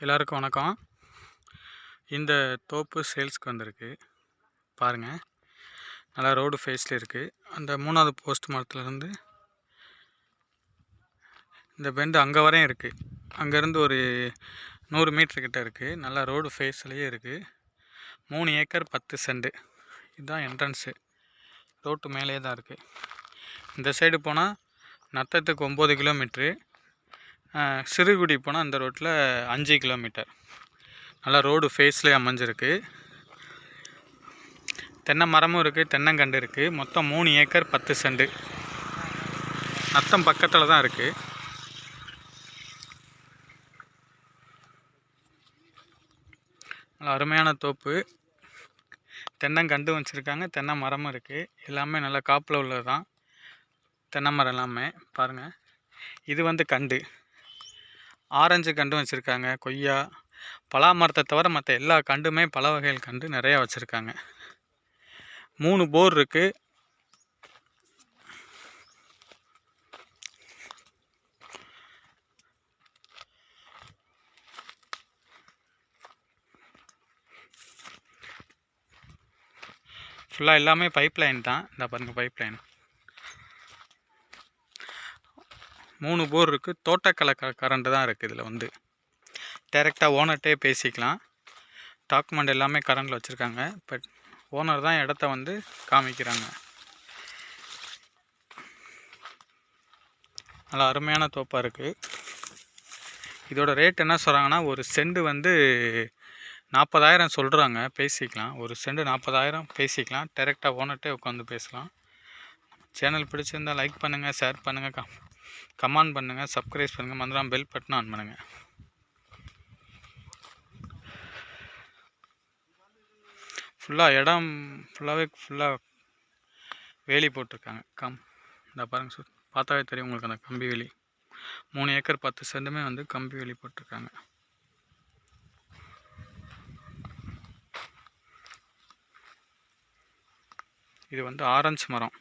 எல்லாருக்கும் வணக்கம். இந்த தோப்பு சேல்ஸ்க்கு வந்திருக்கு. பாருங்கள் நல்லா ரோடு ஃபேஸில் இருக்குது அந்த மூணாவது போஸ்ட் மரத்துலேருந்து இந்த பெண்டு அங்கே வரையும் இருக்குது அங்கேருந்து ஒரு நூறு மீட்டர்கிட்ட இருக்குது நல்லா ரோடு ஃபேஸ்லேயே இருக்குது மூணு ஏக்கர் பத்து செண்டு இதுதான் என்ட்ரன்ஸு ரோட்டு மேலே தான் இருக்குது இந்த சைடு போனால் நத்தத்துக்கு ஒம்பது கிலோமீட்ரு சிறுகுடி போனால் அந்த ரோட்டில் அஞ்சு கிலோமீட்டர். நல்லா ரோடு ஃபேஸ்லேயே அமைஞ்சிருக்கு. தென்னை மரமும் இருக்குது தென்னங்கண்டு இருக்குது மொத்தம் மூணு ஏக்கர் பத்து செண்டு. நத்தம் பக்கத்தில் தான் இருக்குது நல்லா அருமையான தோப்பு. தென்னங்கண்டு வச்சுருக்காங்க தென்னை மரமும் இருக்குது எல்லாமே நல்லா காப்பில் உள்ளது தான் தென்னை மரம் எல்லாமே பாருங்கள் இது வந்து கண்டு. ஆரஞ்சு கண்டும் வச்சுருக்காங்க கொய்யா பலா மரத்தை தவிர மற்ற எல்லா கண்டுமே பல வகைகள் கண்டு நிறையா வச்சுருக்காங்க. மூணு போர் இருக்குது ஃபுல்லாக எல்லாமே பைப் லைன் தான். இந்த பாருங்கள் பைப் லைன் மூணு போர் இருக்குது தோட்டக்கலை க கரண்ட்டு தான் இருக்குது இதில் வந்து. டேரெக்டாக ஓனர்கிட்டே பேசிக்கலாம். டாக்குமெண்ட் எல்லாமே கரண்டில் வச்சுருக்காங்க. பட் ஓனர் தான் இடத்த வந்து காமிக்கிறாங்க. நல்லா அருமையான தோப்பாக இருக்குது இதோட ரேட் என்ன சொல்கிறாங்கன்னா ஒரு செண்டு வந்து நாற்பதாயிரம் சொல்கிறாங்க பேசிக்கலாம். ஒரு செண்டு நாற்பதாயிரம் பேசிக்கலாம். டேரெக்டாக ஓனர்கிட்டே உட்காந்து பேசலாம். சேனல் பிடிச்சிருந்தா லைக் பண்ணுங்கள் ஷேர் பண்ணுங்கள் கா கமெண்ட் பண்ணுங்கள் சப்ஸ்கிரைப் பண்ணுங்கள் மறந்துடாம பெல் பட்டன் ஆன் பண்ணுங்கள் ஃபுல்லாக இடம் ஃபுல்லாகவே ஃபுல்லாக வேலி போட்டிருக்காங்க. கம் இந்த பாருங்க சார் பார்த்தாவே தெரியும் உங்களுக்கு அந்த கம்பி வேலி. மூணு ஏக்கர் பத்து சென்ட்டுமே வந்து கம்பி வேலி போட்டிருக்காங்க. இது வந்து ஆரஞ்சு மரம்.